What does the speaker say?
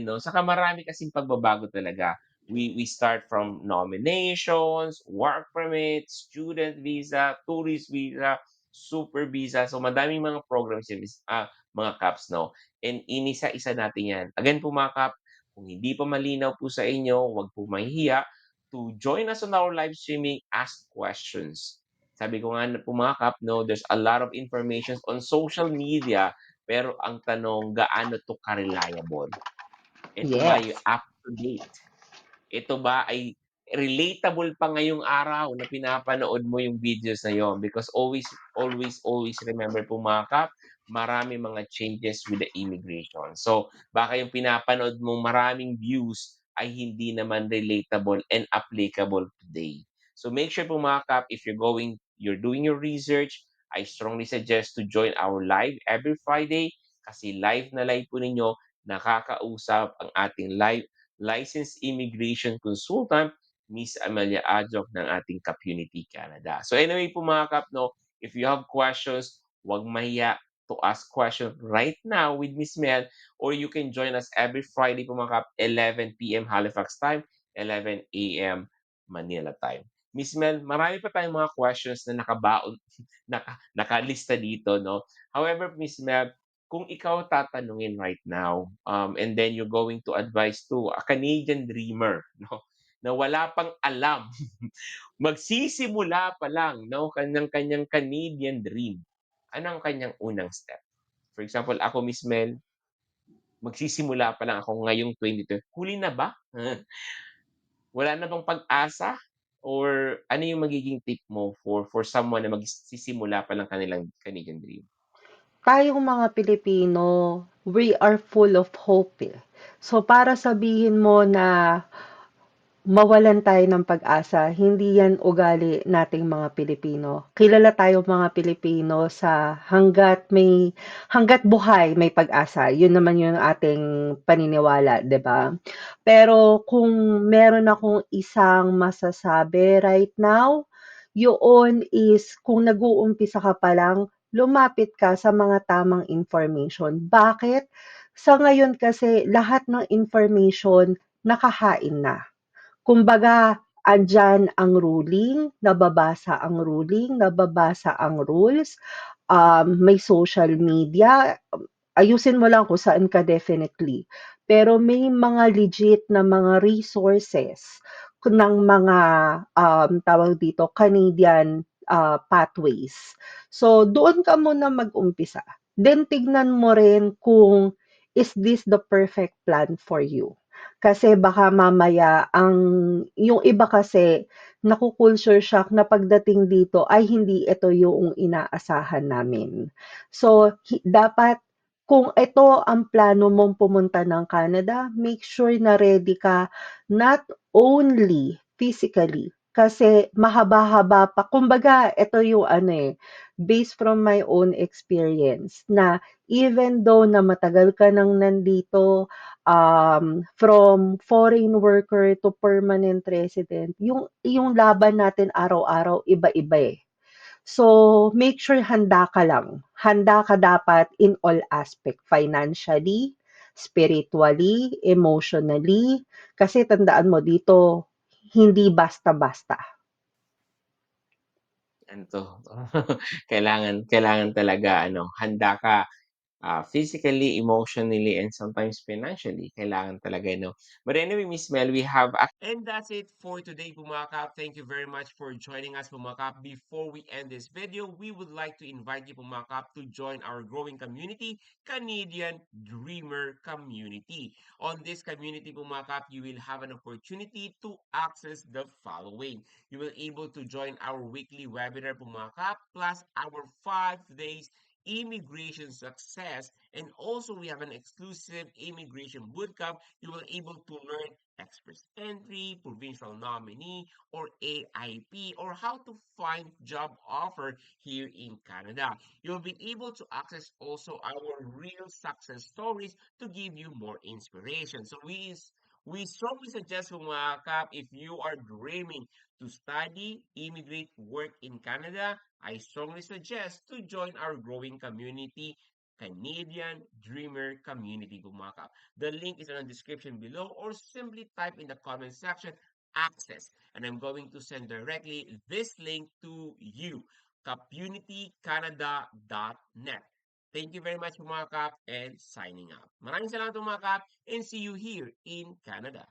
'no, saka marami kasing pagbabago talaga. We we start from nominations, work permits, student visa, tourist visa, super visa. So madaming mga programs yan is ah, mga Kaps 'no, and inisa-isa natin yan. Again po mga Kap, kung hindi pa malinaw po sa inyo, wag po mahihiya to join us on our live streaming, ask questions. Sabi ko nga po mga Kap 'no, there's a lot of informations on social media, pero ang tanong gaano 'to ka-reliable? Ito ba ay Yes. up to date? Ito ba ay relatable pa ngayong araw na pinapanood mo yung videos na yun? Because always, always, always remember po mga Kap, maraming mga changes with the immigration. So, baka yung pinapanood mong maraming views ay hindi naman relatable and applicable today. So, make sure po mga Kap, if you're going, you're doing your research, I strongly suggest to join our live every Friday kasi live na live po ninyo nakakausap ang ating live licensed immigration consultant, Miss Amelia Adjok ng ating Community Canada. So anyway po mga Kap, no, if you have questions, huwag mahiya to ask question right now with Miss Mel or you can join us every Friday po mga Kap, 11 p.m. Halifax time, 11 a.m. Manila time. Miss Mel, marami pa tayong mga questions na nakabaon, naka, nakalista dito, no? However, Miss Mel, kung ikaw tatanungin right now, um, and then you're going to advise to a Canadian dreamer, no, na wala pang alam, magsisimula pa lang, no, kanyang-kanyang Canadian dream, ano ang kanyang unang step? For example, ako, Miss Mel, magsisimula pa lang ako ngayong 22. Huli na ba? Wala na bang pag-asa? Or ano yung magiging tip mo for for someone na magsisimula pa lang kanilang Canadian dream? Tayong mga Pilipino, we are full of hope, eh. So, para sabihin mo na mawalan tayo ng pag-asa, hindi yan ugali nating mga Pilipino. Kilala tayong mga Pilipino sa hangga't may hangga't buhay may pag-asa. Yun naman yung ating paniniwala, 'di ba? Pero kung meron akong isang masasabi right now, yun is kung nag-uumpisa ka pa lang, lumapit ka sa mga tamang information. Bakit? Sa ngayon kasi lahat ng information nakahain na. Kumbaga, andiyan ang ruling, nababasa ang ruling, nababasa ang rules, um, may social media, ayusin mo lang kung saan ka definitely. Pero may mga legit na mga resources ng mga um, tawag dito, Canadian uh, pathways. So, doon ka muna mag-umpisa. Then, tignan mo rin kung is this the perfect plan for you? Kasi baka mamaya ang yung iba kasi naku-culture shock na pagdating dito ay hindi ito yung inaasahan namin. So, dapat kung ito ang plano mong pumunta ng Canada, make sure na ready ka not only physically, kasi mahaba-haba pa. Kumbaga, ito yung ano eh, based from my own experience, na even though na matagal ka nang nandito, um, from foreign worker to permanent resident, yung, yung laban natin araw-araw, iba-iba eh. So, make sure handa ka lang. Handa ka dapat in all aspect, financially, spiritually, emotionally, kasi tandaan mo dito, hindi basta-basta. Ano 'to, kailangan kailangan talaga ano, handa ka, ah, physically, emotionally, and sometimes financially. Kailangan talaga 'no. But anyway, Miss Mel, we have a And that's it for today po mga Kap. Thank you very much for joining us po mga Kap. Before we end this video, we would like to invite you po mga Kap to join our growing community, Canadian Dreamer Community. On this community po mga Kap, you will have an opportunity to access the following. You will able to join our weekly webinar po mga Kap, plus our 5 days immigration success and also we have an exclusive immigration bootcamp. You will be able to learn express entry provincial nominee or aip or how to find job offer here in canada. You'll be able to access also our real success stories to give you more inspiration. So we we strongly suggest po mga kap if you are dreaming to study, immigrate, work in Canada, I strongly suggest to join our growing community, Canadian Dreamer Community po mga kap. The link is on the description below or simply type in the comment section access and I'm going to send directly this link to you communitycanada.net. Thank you very much mga kap and signing out. Maraming salamat mga kap and see you here in Canada.